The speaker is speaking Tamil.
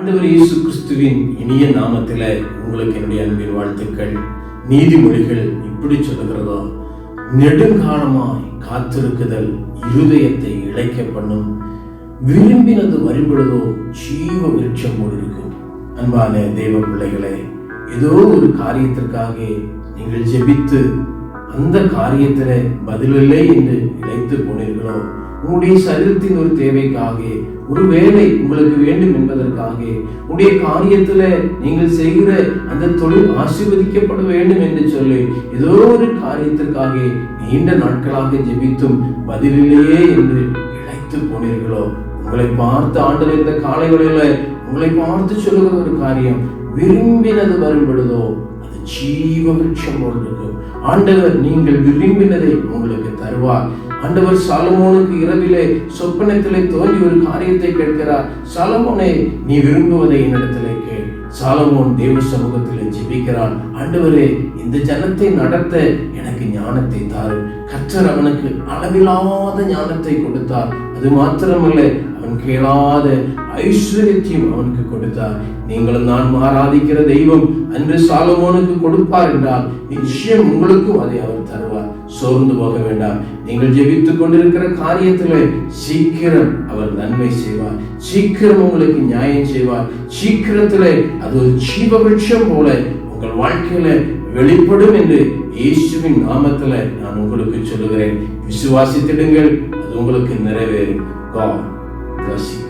ஆண்டவர் இயேசு கிறிஸ்துவின் இனிய நாமத்தில உங்களுக்கு என்னுடைய அன்பின் வாழ்த்துக்கள். நீதிமொழிகள் இப்படி சொல்லுகிறதோ நெடுங்காலமாய் காத்திருக்குதல் இருதயத்தை இழைக்க பண்ணும். விரும்பினது வரும்பொழுதோ ஜீவ விருட்சம் போல் இருக்கும். அன்பான தெய்வ பிள்ளைகளே ஏதோ ஒரு காரியத்திற்காக நீங்கள் ஜெபித்து அந்த காரியத்தில் பதிலில்லை என்று இழைத்து போனீர்களோ உங்களுடைய சரீரத்தின் ஒரு தேவைக்காக ஒருவேளை உங்களுக்கு வேண்டும் என்பதற்காக உடைய காரியத்துல நீங்கள் செய்கிற அந்த தொழில் ஆசீர்வதிக்கப்பட வேண்டும் என்று சொல்லி ஏதோ ஒரு காரியத்திற்காக நீண்ட நாட்களாக ஜெபித்தும் பதிலில்லையே என்று இழைத்து போனீர்களோ? உங்களை பார்த்து ஆண்டவர் இந்த காலை வேளையில உங்களை பார்த்து சொல்லுகிற ஒரு காரியம் விரும்பினது வரும் பொழுதோ அது ஜீவ விருட்சம் போல் இருக்கும். ஆண்டவர் நீங்கள் விரும்பினதை உங்களுக்கு தருவார். ஆண்டவர் சாலமோனுக்கு இரவிலே சொப்பனத்திலே தோன்றி ஒரு காரியத்தை கேட்கிறார். சாலமோனே நீ விரும்புவதை என்னிடத்திலே கேள். சாலமோன் தேவ சமூகத்திலே ஜெபிக்கிறான். ஆண்டவரே இந்த ஜனத்தை நடத்த எனக்கு ஞானத்தை தாரும் கற்றர் அவனுக்கு அளவில்லாத ஞானத்தை கொடுத்தார். அது மாத்திரமல்ல அவன் கேளாத ஐஸ்வர்யத்தையும் அவனுக்கு கொடுத்தார். நீங்களும் நான் ஆராதிக்கிற தெய்வம் அன்று சாலமோனுக்கு கொடுப்பார் என்றால் நிச்சயம் உங்களுக்கும் அதை அவர் தருவார். சோர்ந்து போக வேண்டாம். நீங்கள் ஜெபித்துக் கொண்டிருக்கிற காரியத்திலே சீக்கிரம் அவர் நன்மை செய்வார். சீக்கிரம் உங்களுக்கு நியாயம் செய்வார். சீக்கிரத்திலே அது ஒரு ஜீவபட்சம் போல உங்கள் வாழ்க்கையில வெளிப்படும் என்று இயேசுவின் நாமத்துல நான் உங்களுக்கு சொல்லுகிறேன். விசுவாசித்திடுங்கள் அது உங்களுக்கு நிறைவேறும். God algo así.